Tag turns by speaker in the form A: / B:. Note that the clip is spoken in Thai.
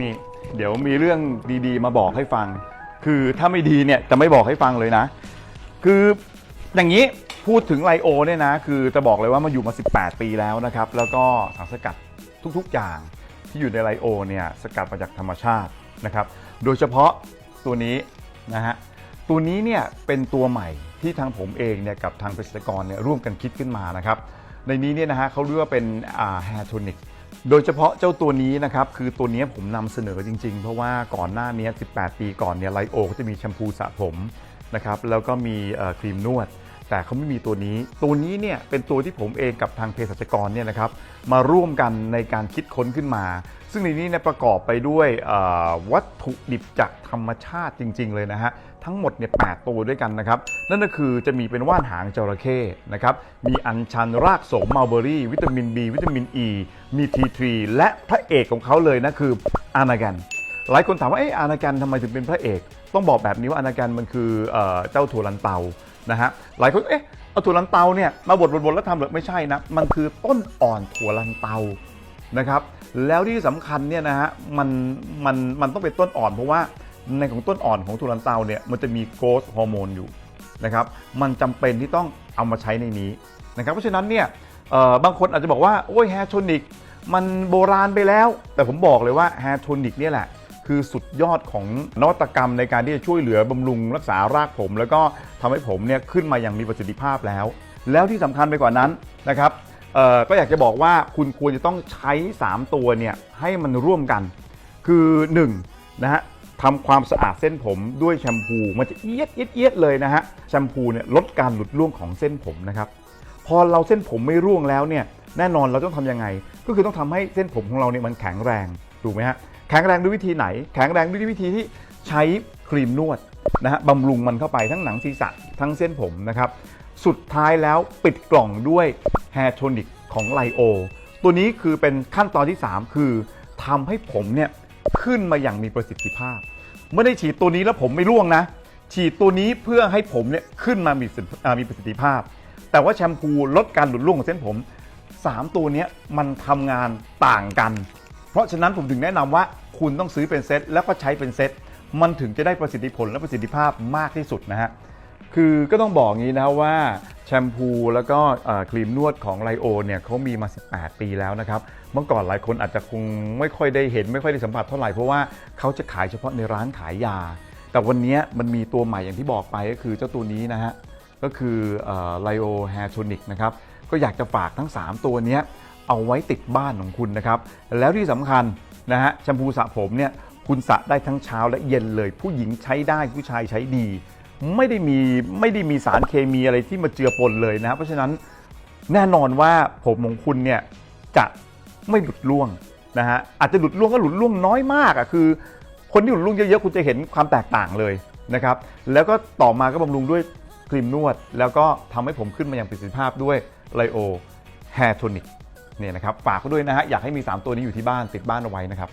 A: นี่ เดี๋ยวมีเรื่องดีๆ มาบอกให้ฟัง คือถ้าไม่ดีเนี่ยจะไม่บอกให้ฟังเลยนะ คืออย่างนี้พูดถึงไลโอเนี่ยนะ คือจะบอกเลยว่ามาอยู่มา 18 ปีแล้วนะครับ แล้วก็สารสกัดทุกๆอย่างที่อยู่ในไลโอเนี่ยสกัดมาจากธรรมชาตินะครับ โดยเฉพาะตัวนี้นะฮะตัวนี้เนี่ยเป็นตัวใหม่ที่ทางผมเองเนี่ยกับทางเกษตรกรเนี่ยร่วมกันคิดขึ้นมานะครับ ในนี้เนี่ยนะฮะเขาเรียกว่าเป็นอ่า hair tonic โดยเฉพาะเจ้าตัวนี้นะครับคือตัวนี้ผมนำเสนอจริง ๆ เพราะว่าก่อนหน้านี้ 18 ปีก่อนเนี่ยไลโอเขาจะมีแชมพูสระผมนะครับแล้วก็มีครีมนวด แต่เขาไม่มีตัวนี้ ตัวนี้เนี่ยเป็นตัวที่ผมเองกับทางเภสัชกรเนี่ยนะครับมาร่วมกันในการคิดค้นขึ้นมา ซึ่งในนี้เนี่ยประกอบไปด้วยวัตถุดิบจากธรรมชาติจริง ๆ เลยนะฮะทั้งหมดเนี่ยแตัวด้วยกันนะครับ นั่นก็คือจะมีเป็นว่านหางจระเข้นะครับมีอัญชันรากโสมมัลเบอรี่ วิตามิน B วิตามิน E มี T3 และพระเอกของเขาเลยนะคืออานาแกนหลายคนถามว่าเอ๊ะอานาแกนทำไมถึงเป็นพระเอก ต้องบอกแบบนี้ว่าอานาแกนมันคือเอ่อเจ้าถั่วลันเตา นะฮะหลายคนเอ๊ะเอาถั่วลันเตาเนี่ยมาบดบดบดแล้วทำหรือไม่ใช่นะมันคือต้นอ่อนถั่วลันเตานะครับแล้วที่สำคัญเนี่ยนะฮะมันมันมันต้องเป็นต้นอ่อนเพราะว่าในของต้นอ่อนของทุลันเตาเนี่ยมันจะมีโกรทฮอร์โมนอยู่นะครับมันจำเป็นที่ต้องเอามาใช้ในนี้นะครับเพราะฉะนั้นเนี่ยบางคนอาจจะบอกว่าโอ้ยแฮร์โทนิกมันโบราณไปแล้ว แต่ผมบอกเลยว่าแฮร์โทนิกเนี่ยแหละ คือสุดยอดของนวัตกรรมในการที่จะช่วยเหลือบำรุงรักษารากผม แล้วก็ทำให้ผมเนี่ยขึ้นมาอย่างมีประสิทธิภาพแล้ว แล้วที่สำคัญไปกว่านั้นนะครับก็อยากจะบอกว่าคุณควรจะต้องใช้ 3 ตัวเนี่ยให้มันร่วมกัน คือ1นะฮะทำความสะอาดเส้นผมด้วยแชมพูมันจะเอียดเอียดเอียดเลยนะฮะแชมพูเนี่ยลดการหลุดร่วงของเส้นผมนะครับพอเราเส้นผมไม่ร่วงแล้วเนี่ยแน่นอนเราต้องทำยังไง ก็คือต้องทำให้เส้นผมของเราเนี่ยมันแข็งแรงถูกไหมฮะ แข็งแรงด้วยวิธีไหน แข็งแรงด้วยวิธีที่ใช้ครีมนวดนะฮะบำรุงมันเข้าไปทั้งหนังศีรษะทั้งเส้นผมนะครับ สุดท้ายแล้วปิดกล่องด้วย Hair Tonic ของไลโอตัวนี้คือเป็นขั้นตอนที่ 3 คือทำให้ผมเนี่ยขึ้นมาอย่างมีประสิทธิภาพ ไม่ได้ฉีดตัวนี้แล้วผมไม่ร่วงนะ ฉีดตัวนี้เพื่อให้ผมเนี่ยขึ้นมามีมีประสิทธิภาพ แต่ว่าแชมพูลดการหลุดร่วงของเส้นผม 3 ตัวนี้มันทำงานต่างกัน เพราะฉะนั้นผมถึงแนะนำว่าคุณต้องซื้อเป็นเซตแล้วก็ใช้เป็นเซตมันถึงจะได้ประสิทธิผลและประสิทธิภาพมากที่สุดนะฮะ คือก็ต้องบอกงี้นะครับว่าแชมพูแล้วก็เอ่อครีมนวดของไลโอเนี่ยเขามีมา 18 ปีแล้วนะครับ เมื่อก่อนหลายคนอาจจะคงไม่ค่อยได้เห็นไม่ค่อยได้สัมผัสเท่าไหร่ เพราะว่าเขาจะขายเฉพาะในร้านขายยา แต่วันนี้มันมีตัวใหม่อย่างที่บอกไปก็คือเจ้าตัวนี้นะฮะ ก็คือไลโอแฮร์โทนิกนะครับ ก็อยากจะฝากทั้ง 3 ตัวเนี้ย เอาไว้ติดบ้านของคุณนะครับ แล้วที่สำคัญนะฮะแชมพูสระผมเนี่ยคุณสระได้ทั้งเช้าและเย็นเลย ผู้หญิงใช้ได้ผู้ชายใช้ดี ไม่ได้มีไม่ได้มีสารเคมีอะไรที่มาเจือปนเลยนะครับเพราะฉะนั้นแน่นอนว่าผมของคุณเนี่ยจะไม่หลุดร่วงนะฮะอาจจะหลุดร่วงก็หลุดร่วงน้อยมากอะคือ คนที่หลุดร่วงเยอะๆคุณจะเห็นความแตกต่างเลยนะครับแล้วก็ต่อมาก็บำรุงด้วยครีมนวด แล้วก็ทำให้ผมขึ้นมาอย่างประสิทธิภาพด้วยไลโอแฮร์โทนิก เนี่ยนะครับฝากไว้ด้วยนะฮะอยากให้มี 3 ตัวนี้อยู่ที่บ้านติดบ้านเอาไว้นะครับ